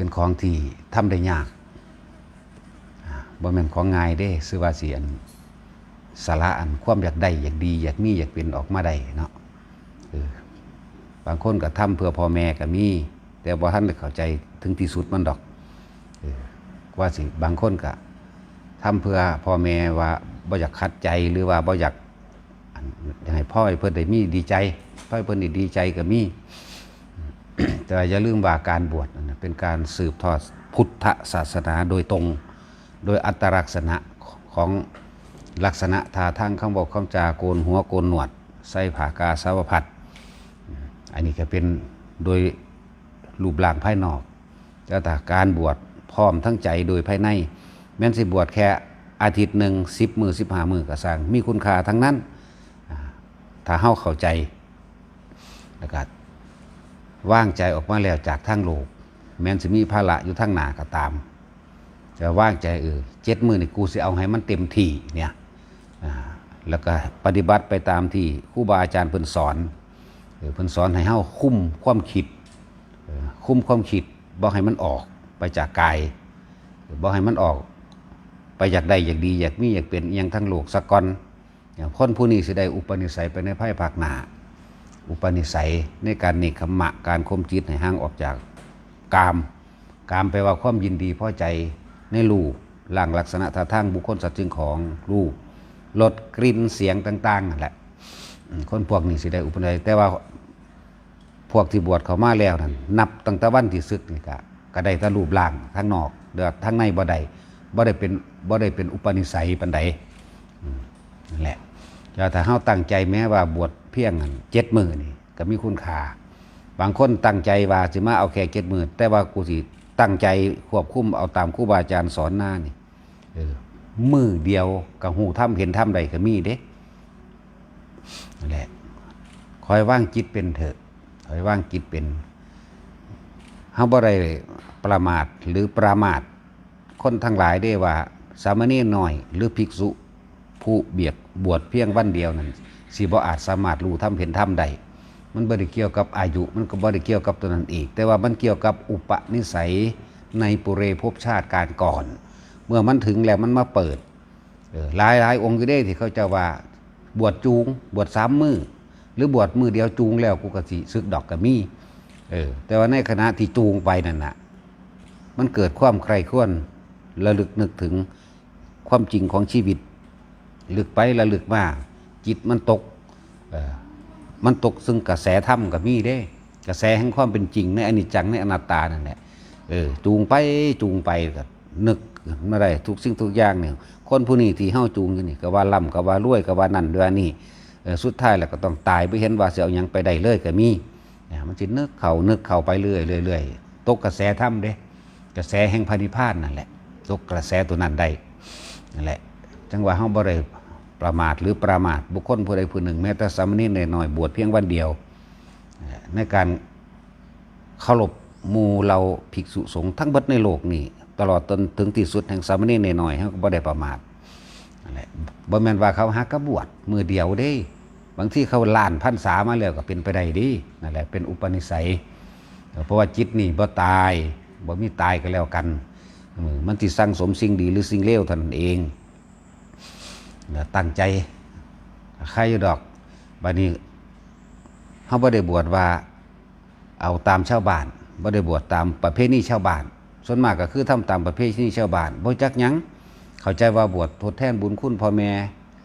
เป็นของที่ทำได้ยากอ่าบ่แม่นของง่ายเด้ซื้อว่าสิอันสาระอันความอยากได้อยากดีอยากมีอยากเป็นออกมาได้เนาะบางคนก็ทำเพื่อพ่อแม่ก็มี แต่บ่ทันเข้าใจถึงที่สุดมันดอกอว่าสิบางคนก็ทำเพื่อพ่อแม่ว่าบ่อยากขัดใจหรือว่าบ่อยากอันอยากให้พ่อให้เพิ่นได้มีดีใจ พ่อให้เพิ่นได้ดีใจก็มี แต่อย่าลืมว่าการบวชเป็นการสืบทอดพุทธศาสนาโดยตรง โดยอัตลักษณะของลักษณะท่าทางคำบอกคำจาโกนหัวโกนหนวด ใส่ผ้ากาสาวพัดอันนี้ก็เป็นโดยรูปร่างภายนอกแต่การบวชพร้อมทั้งใจโดยภายใน แม้นสิบวชแค่อาทิตย์หนึ่งสิบมือสิบหามือก็สร้างมีคุณค่าทั้งนั้น ถ้าเฮาเข้าใจแล้วก็ ว่างใจออกมาแล้วจากทางโลก แม้นจะมีภาระอยู่ทางหนาก็ตาม จะว่างใจเออเจ็ดมือนี่กูสิเอาให้มันเต็มที่เนี่ยแล้วก็ปฏิบัติไปตามที่ครูบาอาจารย์เพิ่นสอนเออเพิ่นสอนให้เฮาคุ้มความคิดคุ้มความคิดบ่ให้มันออกไปจากกายเออบ่ให้มันออกไปอยากได้อยากดีอยากมีอยากเป็นอหยังทั้งโลกสะก่อนอย่างคนผู้นี้สิได้อุปนิสัยไปในภายภาคหน้า อุปนิสัยในการเนคขมะการคมจิตให้ห่างออกจากกาม กามแปลว่าความยินดีพอใจในรูปร่างลักษณะท่าทางบุคคลสัตว์จึงของรูปลดกลิ่นเสียงต่างๆนั่นแหละคนพวกนี้สิได้อุปนิสัยแต่ว่าพวกที่บวชเขามาแล้วนั่นนับตั้งแต่วันที่ศึกนี่ก็ก็ได้แต่รูปร่างทั้งนอกเดือดทั้งในบ่ได้บ่ได้เป็นบ่ได้เป็นอุปนิสัยปันใดนั่นแหละแต่ถ้าเฮาตั้งใจแม้ว่าบวช เพียงเจ็ดหมือนี่ก็มีคุณค่าบางคนตั้งใจว่าสิมาเอาแค่เจ็ดหมือแต่ว่ากูสิตั้งใจควบคุมเอาตามครูบาอาจารย์สอนหน้านี่เออมือเดียวกับหูถ้ำเห็นถ้ำใดก็มีเด้แหละคอยว่างจิตเป็นเถอะคอยว่างจิตเป็นเฮาบ่ได้ประมาทหรือประมาท คนทั้งหลายได้ว่า สามเณรน้อย หรือภิกษุผู้เบียกบวชเพียงวันเดียวนั้น สิบ่อาจสามารถรู้ทำเห็นทำใดมันบ่ได้เกี่ยวกับอายุ มันก็บ่ได้เกี่ยวกับตัวนั้นอีก แต่ว่ามันเกี่ยวกับอุปนิสัยในปุเรภพชาติการก่อน เมื่อมันถึงแล้วมันมาเปิดหลายหลายองค์ก็ได้ที่เขาจะว่าบวชจูง บวชสามมือหรือบวชมือเดียวจูงแล้วกูก็สิซึกดอกกะมีเออแต่ว่าในขณะที่จูงไปนั่นน่ะมันเกิดความใคร่ครวญระลึกนึกถึงความจริงของชีวิต ลึกไประลึกมา จิตมันตกมันตกซึ่งกระแสธรรมกับมีเด้ กระแสแห่งความเป็นจริงในอนิจจังในอนัตตานั่นแหละเออจูงไปจูงไปก็นึกไม่ได้ทุกสิ่งทุกอย่างเนี่ยคนผู้นี้ที่เฮาจูงอยู่นี่ก็ว่าล่ำก็ว่ารวยก็ว่านั่นด้วยนี่สุดท้ายแล้วก็ต้องตายไปเห็นว่าเสียเอายังไปได้เลยก็มีเนี่ยมันจะนึกเข่านึกเข่าไปเรื่อยเรื่อยตกกระแสธรรมเด้ กระแสแห่งพระนิพานนั่นแหละ ตกกระแสตัวนั้นได้นั่นแหละ จังหวะเฮาบ่ได้ ประมาทหรือประมาทบุคคลผู้ใดผู้หนึ่ง แม้แต่สามเณรหน่อยบวชเพียงวันเดียว ในการเคารพมูเราภิกษุสงฆ์ทั้งเบิดในโลกนี่ตลอดจนถึงที่สุดแห่งสามเณรหน่อยเฮาก็บ่ได้ประมาทนั่นแหละบ่แม่นว่าเขาหักกบวชมือเดียวเด้ บางที่เขาล้านพันษามาแล้วก็เป็นไปได้ดีนั่นแหละเป็นอุปนิสัย เพราะว่าจิตนี่บ่ตายบ่มีตายก็แล้วกันมันที่สร้างสมสิ่งดีหรือสิ่งเลวเท่านั้นเอง แล้วตั้งใจใครอยู่ดอกบัดนี้เฮาบ่ได้บวชว่าเอาตามชาวบ้านบ่ได้บวชตามประเพณีชาวบ้าน ส่วนมากก็คือทำตามประเพณีชาวบ้านบ่จักยังเข้าใจว่าบวชทดแทนบุญคุณพ่อแม่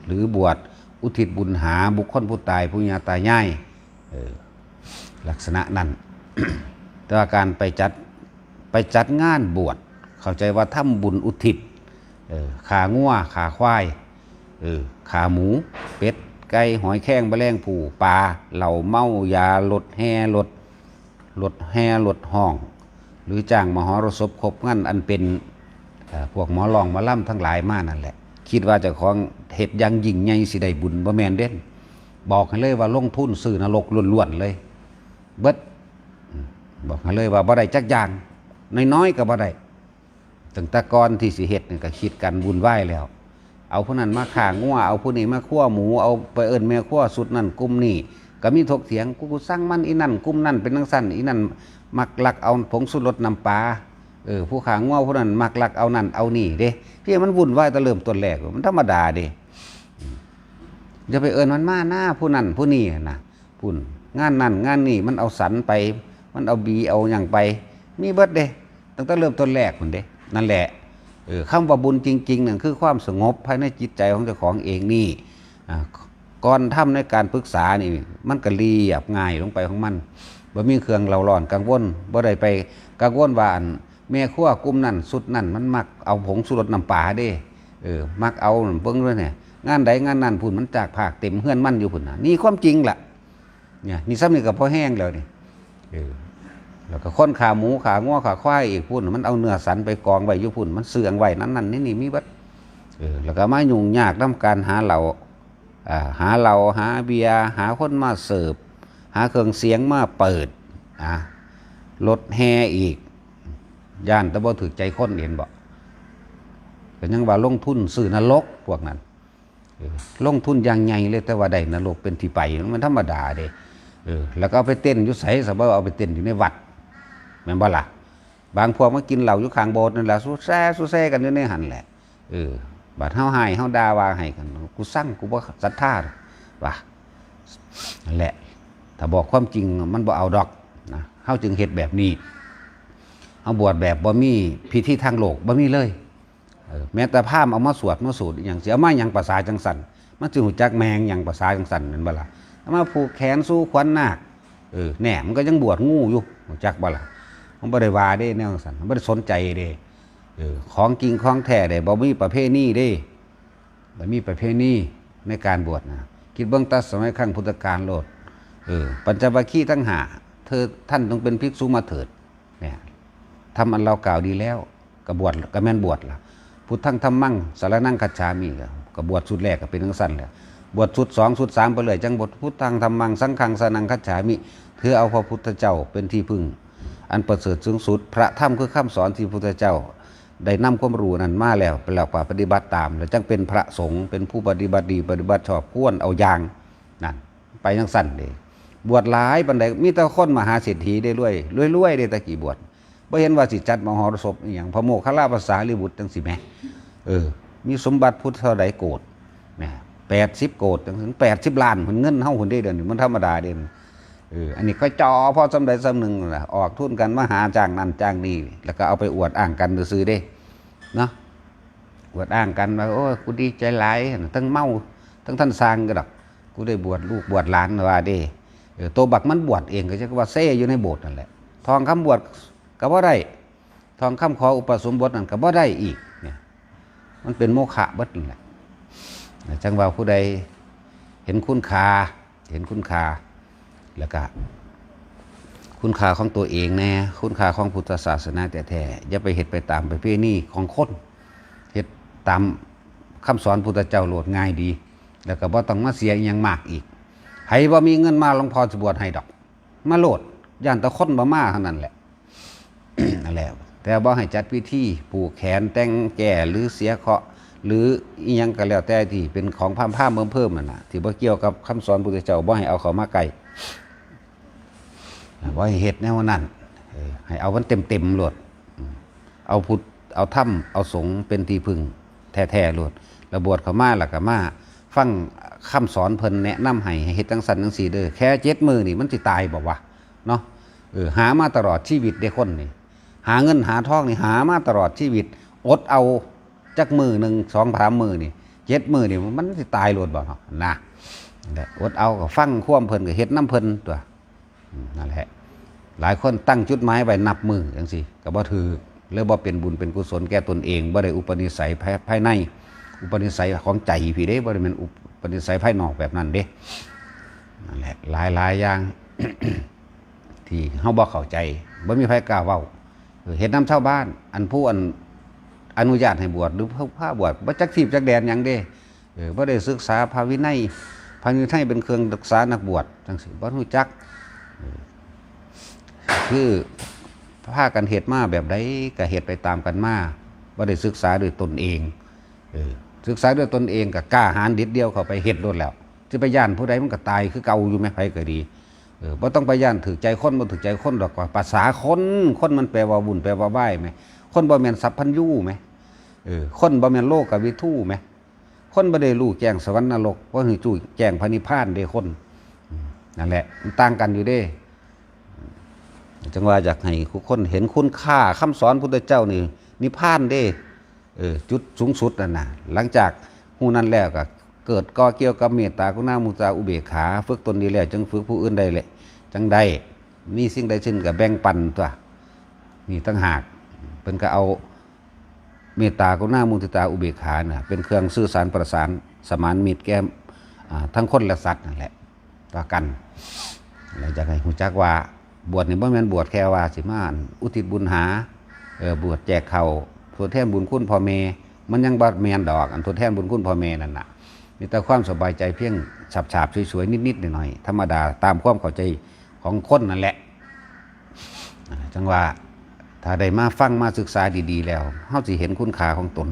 หรือบวชอุทิศบุญหาบุคคลผู้ตายผู้ญาตายายลักษณะนั้นแต่ว่าการไปจัดไปจัดงานบวชเข้าใจว่าทำบุญอุทิศขางัวขาควาย ออขาหมู เป็ด ไก่ หอยแข้งแมลงผู่ปลาเหล่าเมายาลดแห่ลดลดแห่ลดห้อง หรือจ้างมหรสพครบงานอันเป็นออพวกหมอลองหมาล่ำทั้งหลายมานั่นแหละ คิดว่าจะของเห็ดยังยิ่งใหญ่สิได้บุญบ่แมนเด่นบอกให้เลยว่าลงทุนซื้อนรกล้วนๆเลย เบิดบอกให้เลยว่าบ่ได้จักอย่างน้อยๆก็บ่ได้ตั้งแต่ก่อนที่สิเฮ็ดนี่ก็คิดกันวุ่นวายแล้ว เอาผู้นั้นมาข่างัวเอาผู้นี้มาคั่วหมู เอาไปเอิ้นแม่คั่วสุดนั่นกลุ่มนี้ก็มีถกเถียงกูกูสั่งมันอีนั่นกลุ่มนั่นเป็นจังซั่นอีนั่นมักลักเอาผงสุดรสน้ำปลาเออผู้ขาง้อผู้นั้นมักลักเอานั่นเอานี่เด้พี่มันวุ่นวายแต่เริ่มต้นแรกมันธรรมดาเด้อืมอย่าไปเอินมันมาหน้าผู้นั้นผู้นี้นะพุ่นงานนั่นงานนี่มันเอาสันไป มันเอาบีเอาอย่างไป มีเบิดเด้ตั้งแต่เริ่มต้นแรกมันเด้นั่นแหละ คำว่าบุญจริงๆนั่นคือความสงบภายในจิตใจของเจ้าของเองนี่ก่อนทำในการปรึกษานี่มันก็เรียบง่ายลงไปของมันบ่มีเครื่องเราร้อนกังวลบ่ได้ไปกังวลว่าอันแม่ครัวกลุ่มนั่นสุดนั่นมันมักเอาผงสุรสน้ำปลาเด้เออมักเอาเบิ่งด้วยเนี่ยงานใดงานนั้นพุ่นมันจากภาคเต็มเฮือนมันอยู่พุ่นนะนี่ความจริงล่ะเนี่ยนี่ซ้ำนี่ก็พอแห้งแล้วนี่เออ แล้วก็ค้นขาหมูขาง้อขาควายอีกพุ่นมันเอาเนื้อสันไปกองไว้อยู่พุ่นมันเสื่องไว้นั้นนั่นนี่นี่มีบัดแล้วก็มายุ่งยากนํการหาเหล่าหาเหล่าหาเบียร์หาคนมาเสิร์ฟหาเครื่องเสียงมาเปิดอ่ารถแห่อีก ย่านตะบ่ถือใจคนเห็นบ่ก็ยังว่าลงทุนซื้อนรกพวกนั้นลงทุนอย่างใหญ่เลยแต่ว่าได้นรกเป็นที่ไปมันธรรมดาเด้อแล้วก็เอาไปเต้นยู่ไสสบเอาไปเต้นอยู่ในวัด แม่นบ่ล่ะบางพวกมากินเหล้าอยู่ข้างโบสถ์นั่นแหละสู้แซ่สู้แซ่กันอยู่ในหันแหละเออบาดเฮาให้เฮาด่าว่าให้กันกูสั่งกูบ่ศรัทธาว่ะนั่นแหละ ถ้าบอกความจริงมันบ่เอาดอกนะเฮาจึงเฮ็ดแบบนี้เฮาบวชแบบบ่มีพิธีทางโลกบ่มีเลยเออแม้แต่พามเอามาสวดมาสูตรอย่างสิเอามาหยังภาษาจังสันมันจึงหูจักแมงหยังภาษาจังสันนั่นบ่ล่ะเอามาผูกแขนสู้ขวัญนาคเออแหน่มันก็ยังบวชงูอยู่รู้จักบ่ล่ะ บ่ได้ว่าเด้แนวสันมันบ่ได้สนใจเด้เออของจริงของแท้เด้บ่มีประเพณีเด้บ่มีประเพณีในการบวชนะคิดเบิ่งตัสมัยครั้งพุทธกาลโลดเออปัญจวัคคีย์ทั้งหาเธอท่านต้องเป็นภิกษุมาเถิดเนี่ยทำอันเรากล่าวดีแล้วก็บวชก็แม่นบวชล่ะพุทธังธรรมังสารนั่งคัจฉามิก็ก็บวชสุดแรกก็เป็นทั้งสั้นแหละบวชสุดสองสุดสามไปเลยจังบทพุทธังธรรมังสังฆังสารนังคัจฉามิเธอเอาพระพุทธเจ้าเป็นที่พึ่ง อันประเสริฐสูงสุด พระธรรมคือคำสอนที่พระพุทธเจ้า ได้นำความรู้นั้นมาแล้วไปแล้วกว่าปฏิบัติตาม แล้วจังเป็นพระสงฆ์เป็นผู้ปฏิบัติดีปฏิบัติชอบควรเอาอย่างนั่นไปจังสั้นเด้บวชหลายบันไดมีแต่คนมหาเศรษฐีได้รวยรวยๆได้ตะกี้บวชบ่เห็นว่าสิจัดมหรสพอย่างพระโมคคัลลาภาษาลิบุตรจังสิแหมเออ มีสมบัติพุทธเท่าใดโกดนะแปดสิบโกดถึงแปดสิบล้านมันเงินเท่าคนได้เดือนมันธรรมดาเด่น อันนี้ก็จอพอสำใดสำหนึ่งล่ะออกทุนกันมาหาจ้างนั่นจ้างนี่แล้วก็เอาไปอวดอ้างกันซื้อๆเด้เนาะอวดอ้างกันว่าโอ้กูดีใจหลายทั้งเมาทั้งท่านสร้างก็ดอกกูได้บวชลูกบวชหลานว่าเด้ตัวบักมันบวชเองก็จะว่าเซ่อยู่ในโบสถ์นั่นแหละ ทองคำบวชก็บ่ได้ทองคำขออุปสมบทนั่นก็บ่ได้อีกเนี่ยมันเป็นโมฆะบัดนั่นแหละจังว่าผู้ใดเห็นคุณค่าเห็นคุณค่า แล้วก็คุณค่าของตัวเองแน่คุณค่าของพุทธศาสนาแต่แท้ๆอย่าไปเห็ดไปตามไปเพื่อนี่ของคนเห็ดตามคำสอนพุทธเจ้าโหลดง่ายดี แล้วก็บ่ต้องมาเสียอหยังมากอีกใครบ่มีเงินมาหลวงพ่อจะบวชให้ดอก มาโหลดย่านตะคนบ่มาเท่านั้นแหละนั่นแหละแต่บ่ให้จัดพิธีผูกแขนแต่งแก่หรือเสียเคาะหรืออียังก็แล้วแต่ที่เป็นของพามผ้าเพิ่มเพิ่มนั่นน่ะที่บ่เกี่ยวกับคำสอนพุทธเจ้าบ่ให้เอาเขามาไกล บ่ให้เฮ็ดแนวนั้นให้เอามันเต็มเต็มๆโลดเอาพุทธเอาถ้ำเอาสงเป็นที่พึ่งแท้ๆโลดแล้วบวชเขามาแล้วก็มาฟังคำสอนเพิ่นแนะนำให้ให้เฮ็ดจังซั่นจังซี่เด้อแค่เจ็ดมือนี่มันสิตายบ่วะเนาะเออหามาตลอดชีวิตเด้คนนี่หาเงินหาทองนี่หามาตลอดชีวิต อดเอาจักมือหนึ่งสองสามมือนี่เจ็ดมือนี่มันสิตายโลดบ่เนาะนะอดเอาก็ฟังความเพลินก็เฮ็ดน้ำเพลินตัวนั่นแหละ หลายคนตั้งจุดหมายไว้นับมือจังซี่ก็บ่ถือหรือบ่เป็นบุญเป็นกุศลแก่ตนเองบ่ได้อุปนิสัยภายภายใน อุปนิสัยของใจพี่เด้บ่ได้เป็นอุปนิสัยภายนอกแบบนั้นเด้นั่นแหละหลายหลายอย่างที่เฮาบ่เข้าใจบ่มีใครกล้าเว้าเออเห็นน้ำชาวบ้าน อันผู้อันอนุญาตให้บวชหรือผู้ผ้าบวชบ่จักทีบจักแดนหยังเด้เออบ่ได้ศึกษาพระวินัยพระวินัยเป็นเครื่องรักษานักบวชจังซี่บ่รู้จัก คือพากันเฮ็ดมาแบบใดก็เฮ็ดไปตามกันมาบ่ได้ศึกษาด้วยตนเองเออศึกษาด้วยตนเองก็กล้าหาญดิดเดียวเข้าไปเฮ็ดโดนแล้วสิไปย่านผู้ใดมันก็ตายคือเก่าอยู่แม่ไผก็ดีเออบ่ต้องไปย่านถือใจคนบ่ถือใจคนดอกว่าภาษาคนคนมันแปลว่าบุญแปลว่าไหว้ไหมคนบ่แม่นสัพพัญญูไหมเออคนบ่แม่นโลกกับวิทูไหมคนบ่ได้รู้แจ้งสวรรค์นรกบ่รู้จู่แจ้งพระนิพพานเด้คนนั่นแหละมันต่างกันอยู่เด้ จังว่าอยากให้ทุกคนเห็นคุณค่าคำสอนพุทธเจ้านี่นิพพานเด้เออจุดสูงสุดนั่นนะหลังจากหูนั้นแล้วก็เกิดก่อเกี่ยวกับเมตตากรุณามุตาอุเบกขาฝึกตนดีแล้วจึงฝึกผู้อื่นได้เลยจังได้มีสิ่งใดชิ้นก็แบ่งปันตัวนี่ตั้งหากเป็นก็เอาเมตตากรุณามุติตาอุเบกขาน่ะเป็นเครื่องสื่อสารประสานสมานมิตรแก้มอ่ทั้งคนและสัตว์นั่นแหละต่อกันเราจะให้หูจักว่า บวชนี่บ่แม่นบวชแค่ว่าสิมานอุทิศบุญหาเออบวชแจกเขาวทดแทนบุญคุณพ่อแม่มันยังบ่แมนดอก อันทดแทนบุญคุณพ่อแม่นั่นน่ะมีแต่ความสบายใจเพียงฉาบสวยๆนิดๆหน่อยๆธรรมดาตามความเข้าใจของคนนั่นแหละ จังว่าถ้าได้มาฟังมาศึกษาดีๆ แล้วเฮาสิเห็นคุณค่าของตน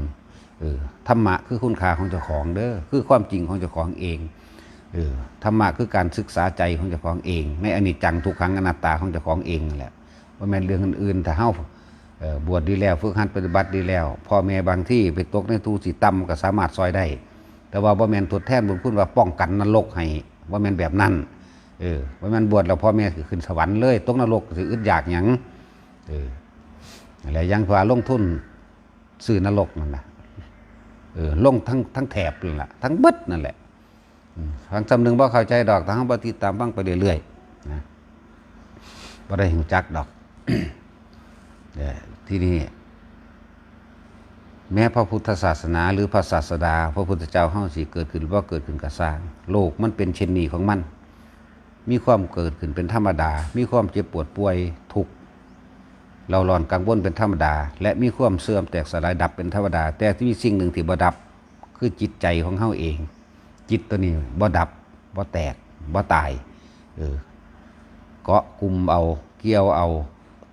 เออธรรมะคือคุณค่าของเจ้าของเด้อคือความจริงของเจ้าของเอง เออธรรมะคือการศึกษาใจของเจ้าของเอง ในอนิจจังทุกขังอนัตตาของเจ้าของเองแหละว่าแม่นเรื่องอื่นๆถ้าเฮาบวชดีแล้วฝึกหัดปฏิบัติดีแล้วพ่อแม่บางที่ไปตกในทูสีต่ำก็สามารถซอยได้ แต่ว่าบ่แม่นทดแทนบุญคุณว่าป้องกันนรกให้ว่าแม่นแบบนั้นเออว่าแม่นบวชแล้วพ่อแม่คือขึ้นสวรรค์เลยตกนรกสิอึดอยากหยังเอออะไรยังว่าลงทุนซื้อนรกนั่นน่ะเออลงทั้งทั้งแถบนั่นแหละทั้งเบิดนั่นแหละ ฟังจำหนึ่งบ่เข้าใจดอกทางบ่ติตามบ้างไปเรื่อยๆนะบ่ได้หูจักดอกแต่ที่นี่แม้พระพุทธศาสนาหรือพระศาสดา พระพุทธเจ้าเฮาสิเกิดขึ้นว่าเกิดขึ้นก็สร้าง โลกมันเป็นเช่นนี้ของมัน มีความเกิดขึ้นเป็นธรรมดา มีความเจ็บปวดป่วยทุกข์เราร้อนกังวลเป็นธรรมดา และมีความเสื่อมแตกสลายดับเป็นธรรมดา แต่ที่มีสิ่งหนึ่งที่บ่ดับคือจิตใจของเฮาเอง จิตตัวนี้บ่ดับบ่แตกบ่ตายเออเกาะกลุ่มเอาเกี่ยวเอา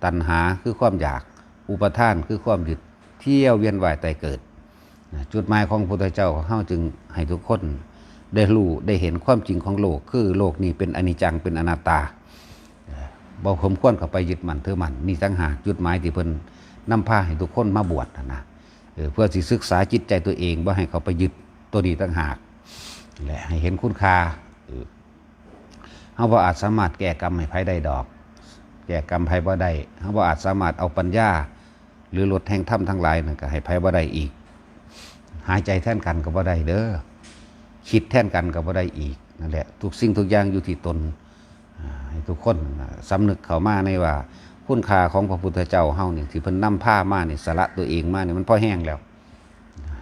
ตัณหาคือความอยาก อุปทานคือความยึดเที่ยวเวียนว่ายตายเกิดจุดหมายของพระพุทธเจ้าของเฮาจึงให้ทุกคนได้รู้ได้เห็นความจริงของโลก คือโลกนี้เป็นอนิจจังเป็นอนัตตาเออบ่สมควรเข้าไปยึดมันถือมันนี่ตั้งหากจุดหมายที่เพิ่นนำพาให้ทุกคนมาบวชนะเออเพื่อสิศึกษาจิตใจตัวเองบ่ให้เขาไปยึดตัวนี้ตั้งหาก และให้เห็นคุณค่าเออเฮาบ่อาจสามารถแก้กรรมให้ไผได้ดอก แก้กรรมไผบ่ได้เฮาบ่อาจสามารถเอาปัญญา หรือลดแห่งธรรมทั้งหลายนั่นก็ให้ไผบ่ได้อีก หายใจแท่นกันก็บ่ได้เด้อคิดแท่นกันก็บ่ได้อีกนั่นแหละทุกสิ่งทุกอย่างอยู่ที่ตนให้ทุกคนสำนึกเข้ามาในว่าคุณค่าของพระพุทธเจ้าเฮานี่ที่เพิ่นนำผ้ามานี่สละตัวเองมานี่มันพอแห้งแล้ว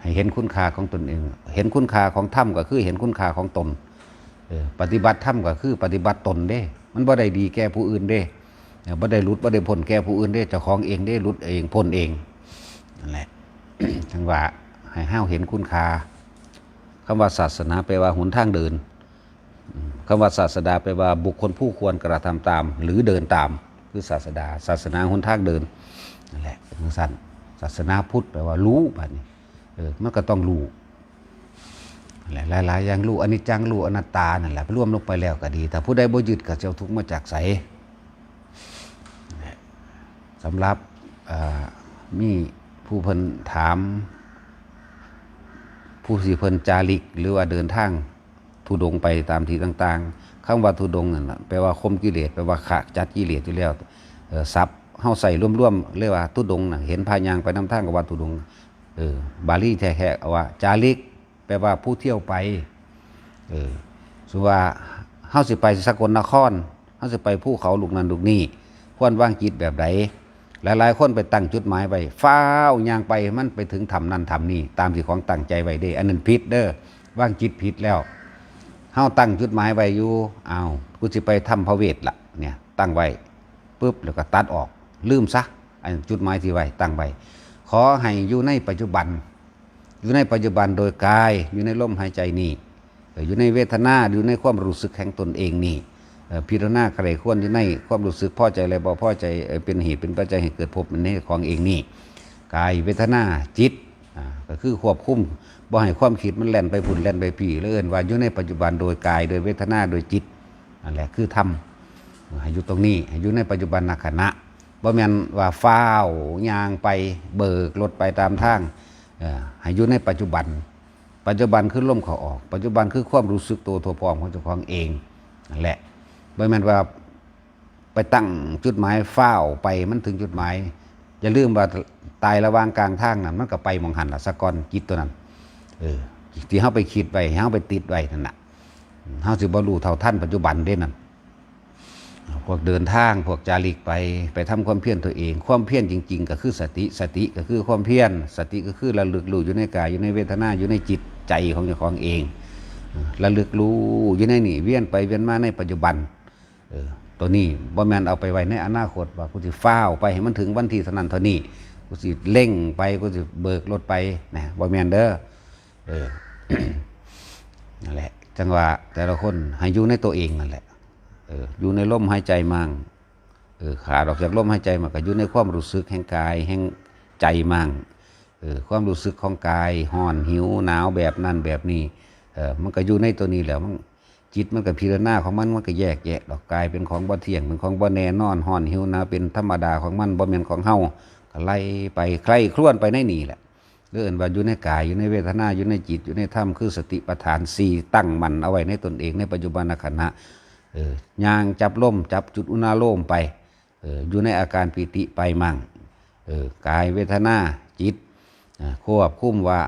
ให้เห็นคุณค่าของตนเอง เห็นคุณค่าของธรรมก็คือเห็นคุณค่าของตนปฏิบัติธรรมก็คือปฏิบัติตนเด้ มันบ่ได้ดีแก่ผู้อื่นเด้บ่ได้หลุดบ่ได้พ้นแก่ผู้อื่นเด้เจ้าของเองเด้หลุดเองพ้นเองนั่นแหละจังว่าให้ห้าวเห็นคุณค่าคำว่าศาสนาแปลว่าหนทางเดินคำว่าศาสดาแปลว่าบุคคลผู้ควรกระทำตาม หรือเดินตาม คือศาสดา ศาสนาหนทางเดินนั่นแหละสั้นศาสนาพุทธแปลว่ารู้แบัดนี้ ออมันก็ต้องรู้หลายหลายๆอย่างรู้อนิจจังรู้อนัตตานั่นแหละรวมลงไปแล้วก็ดี แต่ผู้ใดบ่ยึดก็จะเอาทุกข์มาจากไสสำหรับมีผู้เพิ่นถาม ผู้สิเพิ่นจาริก หรือว่าเดินทางทุดงไปตามที่ต่างๆคำว่าทุดงนั่นแปลว่าคมกิเลสแปลว่าขะจัดกิเลสอยู่แล้วซับเฮาใส่ร่วมๆเรียกว่าทุดงนะเห็นพายางไปนำทางกับว่าทุดง เออบาลีแท้ๆเอาว่า จาริก แปลว่าผู้เที่ยวไปเออสุว่าเฮาสิไปสกลนครเฮาสิไปภูเขาลูกนั้นลูกนี้ควรวางจิตแบบใดหลายๆคนไปตั้งจุดหมายไว้ฟ้าวย่างไปมันไปถึงทำนั่นทำนี่ตามที่ของตั้งใจไว้เด้อันนั้นผิดเด้อวางจิตผิดแล้วเฮาตั้งจุดหมายไว้อยู่อ้าวกูสิไปทำพระเวทละเนี่ยตั้งไว้ปุ๊บแล้วก็ตัดออกลืมซะอันจุดหมายที่ไว้ตั้งไว้ ขอให้อยู่ในปัจจุบัน อยู่ในปัจจุบันโดยกาย อยู่ในลมหายใจนี่อยู่ในเวทนาอยู่ในความรู้สึกแห่งตนเองนี่พิจารณาใครควรอยู่ในความรู้สึกพอใจอะไรบ่พอใจเป็นเหตุเป็นปัจจัยให้เกิดภพในของเองนี่กายเวทนาจิตก็คือควบคุมบ่ให้ความคิดมันแล่นไปพุ่นแล่นไปผีเลื่อนว่าอยู่ในปัจจุบันโดยกายโดยเวทนาโดยจิตนั่นแหละคือธรรมให้อยู่ตรงนี้ให้อยู่ในปัจจุบันนขณะ บ่แม่นว่าฟ้าวยางไปเบิกรถไปตามทางอ่อให้อยู่ในปัจจุบัน ปัจจุบันคือลมเขาออก ปัจจุบันคือความรู้สึกตัวทัวพร้อมของเจ้าของเองนั่นแหละบ่แม่นว่าไปตั้งจุดหมายฟ้าวไปมันถึงจุดหมายอย่าลืมว่าตายระหว่างกลางทางนั้นมันก็ไปมองหันละสะกอนจิตตัวนั้นเออที่เฮาไปคิดไว้เฮาไปติดไว้นั่นน่ะเฮาสิบ่รู้เท่าทันปัจจุบันเด้นั่น พวกเดินทางพวกจาริกไปไปทำความเพียรตัวเอง ความเพียรจริง ๆ ก็คือสติสติก็คือความเพียรสติก็คือระลึกรู้อยู่ในกายอยู่ในเวทนาอยู่ในจิตใจของเจ้าของเองระลึกรู้อยู่ในนี่เวียนไปเวียนมาในปัจจุบันเออตัวนี้บ่แมนเอาไปไว้ในอนาคตว่ากูสิฟ้าวไปให้มันถึงวันที่เท่านั้นเท่านี้กูสิเร่งไปกูสิเบิกรถไปนะบ่แมนเด้อเออนั่นแหละ จังหวะแต่ละคนให้อยู่ในตัวเองนั่นแหละ อออยู่ในลมหายใจมั่งเออขาดออกจากลมหายใจมันก็อยู่ในความรู้สึกแห่งกายแห่งใจมั่งเออความรู้สึกของกายห่อนหิวหนาวแบบนั้นแบบนี้เออมันก็อยู่ในตัวนี้แหล้วมันจิตมันก็พิรณาของมันมันก็แยกแยะดอกกายเป็นของบ่เที่ยงเป็นของบ่แน่นอนห่อนหิวหนาวเป็นธรรมดาของมันบ่แม่นของเฮาก็ไล่ไปใคร่ครวญไปในนี่แหละเรื่องว่าอยู่ในกายอยู่ในเวทนาอยู่ในจิตอยู่ในธรรมคือสติปัฏฐานสี่ตั้งมันเอาไว้ในตนเองในปัจจุบันขณะ เออย่างจับล่มจับจุดอุณาโลมไปเอออยู่ในอาการปิติไปมั่งเออกายเวทนาจิตอ่าควบคุมว่า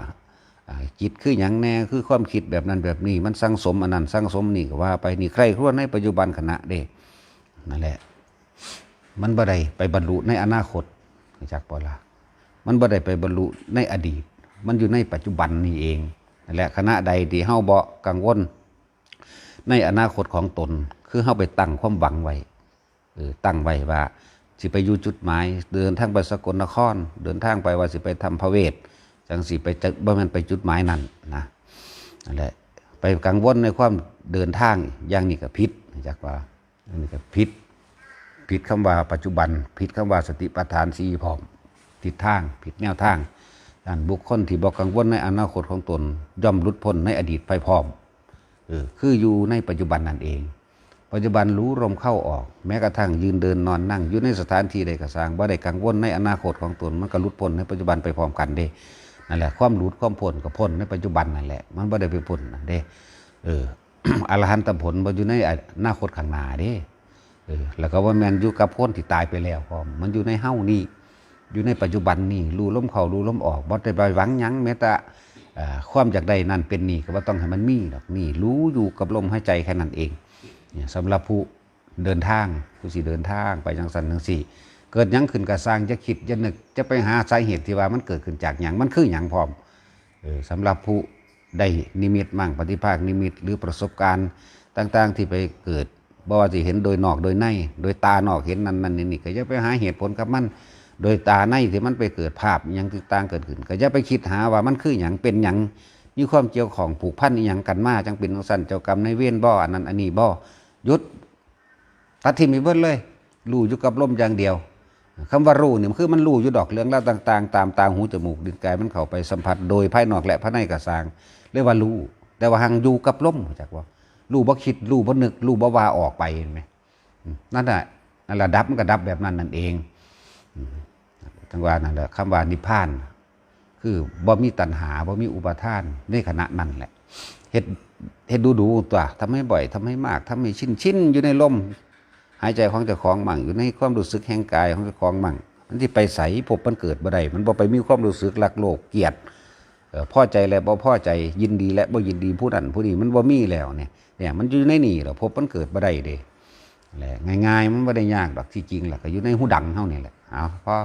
จิตคืออย่างแน่คือความคิดแบบนั้นแบบนี้ มันสร้างสมอันนั้นสร้างสมนี่ก็ว่าไปนี่ใครครวญในปัจจุบันขณะเด้นั่นแหละ มันบ่ได้ไปบรรลุในอนาคตจากปอลามันบ่ได้ไปบรรลุในอดีต มันอยู่ในปัจจุบันนี่เองนั่นแหละคณะใดที่เฮาบ่กังวล ในอนาคตของตน คือเฮาไปตั้งความหวังไว้เออตั้งไว้ว่าสิไปอยู่จุดหมาย เดินทางไปสกลนคร เดินทางไปว่าสิไปทำพระเวทจังสิไปจะบ่ม่นไปจุดหมายนั่นนะนั่นแหละไปกังวลในความเดินทางอย่างนี้ก็ผิดจากว่าอันนี้ก็ผิดผิดคำว่าปัจจุบันผิดคำว่าสติปัฏฐานสีพร้อมผิดทางผิดแนวทางด้านบุคคลที่บอกกังวลในอนาคตของตน ย่อมหลุดพ้นในอดีตไปพร้อม คืออยู่ในปัจจุบันนั่นเอง ปัจจุบันรู้ลมเข้าออก แม้กระทั่งยืนเดินนอนนั่งอยู่ในสถานที่ใดก็สร้างบ่ได้กังวลในอนาคตของตนมันก็หลุดพ้นในปัจจุบันไปพร้อมกันเด้นั่นแหละความหลุดความพ้นก็พ้นในปัจจุบันนั่นแหละมันบ่ได้ไปพ้นนั่นเด้เอออรหันตผลบ่อยู่ในอนาคตข้างหน้าเด้เออแล้วก็ว่าแมนอยู่กับคนที่ตายไปแล้วพร้อมมันอยู่ในเฮ้านี่อยู่ในปัจจุบันนี่รู้ลมเข้ารู้ลมออกบ่ได้ไปหวังยั้งแม้แต่ ความจากใดนั่นเป็นนี่ก็ว่าต้องให้มันมีดอกนี่รู้อยู่กับลมหายใจแค่นั้นเองเนี่ยสำหรับผู้เดินทางผู้สิเดินทางไปจังสันจังสี่ เกิดยังขึ้นก็สร้างจะคิดจะนึกจะไปหาสาเหตุที่ว่ามันเกิดขึ้นจากหยังมันคือหยังพร้อมสำหรับผู้ได้นิมิตมั่งปฏิภาคนิมิตหรือประสบการณ์ต่าง ๆ ที่ไปเกิดบ่ว่าสิเห็นโดยนอกโดยใน โดยตานอกเห็นนั่นนั่นนี่นี่ก็จะไปหาเหตุผลกับมัน โดยตาในที่มันไปเกิดภาพอหยังต่างเกิดขึ้น ก็จะไปคิดหาว่ามันคืออย่างเป็นอย่างมีความเกี่ยวของผูกพันอย่างกันมาจังเป็นของสั้นเจ้ากรรมในายเวรบ่ออันนั้นอันนี้บ่หยุดตัดทิมอีเบิดเลยรู้อยู่กับลมอย่างเดียวคำว่ารู้เนี่ยมันคือมันรู้อยู่ดอกเรื่องราวต่าง ๆ ตามตาหูจมูกดินกายมันเข้าไปสัมผัสโดยภายนอกและภายในกระสางเรียกว่ารู้แต่ว่าหังอยู่กับลมจากว่ารู้บ่คิดรู้บ่นึกรู้บ่ว่าออกไปเห็นไหมนั่นแหละนั่นแหละดับมันก็ดับแบบนั้นนั่นเอง อืมจังว่านั่นแหละคำว่านิพพาน คือบ่มีตัณหาบ่มีอุปาทานในขณะนั้นแหละเฮ็ดเฮ็ดดูดูๆตัวทำให้บ่อยทำให้มากทำให้ชินชินอยู่ในลมหายใจของเจ้าของมั่งอยู่ในความรู้สึกแห่งกายของเจ้าของมั่งมันที่ไปใสพบมันเกิดบ่ได้มันบ่ไปมีความรู้สึกรักโลกเกลียดเอ่อใจและบ่พ่อใจยินดีและบ่ยินดีผู้นั้นผู้นี้มันบ่มีแล้วเนี่ยเนี่ยมันอยู่ในนี่แหละพบมันเกิดบ่ได้เด้แหละง่ายๆมันบ่ได้ยากดอกที่จริงแหละก็อยู่ในหูดังเฮานี่แหละเอาพอ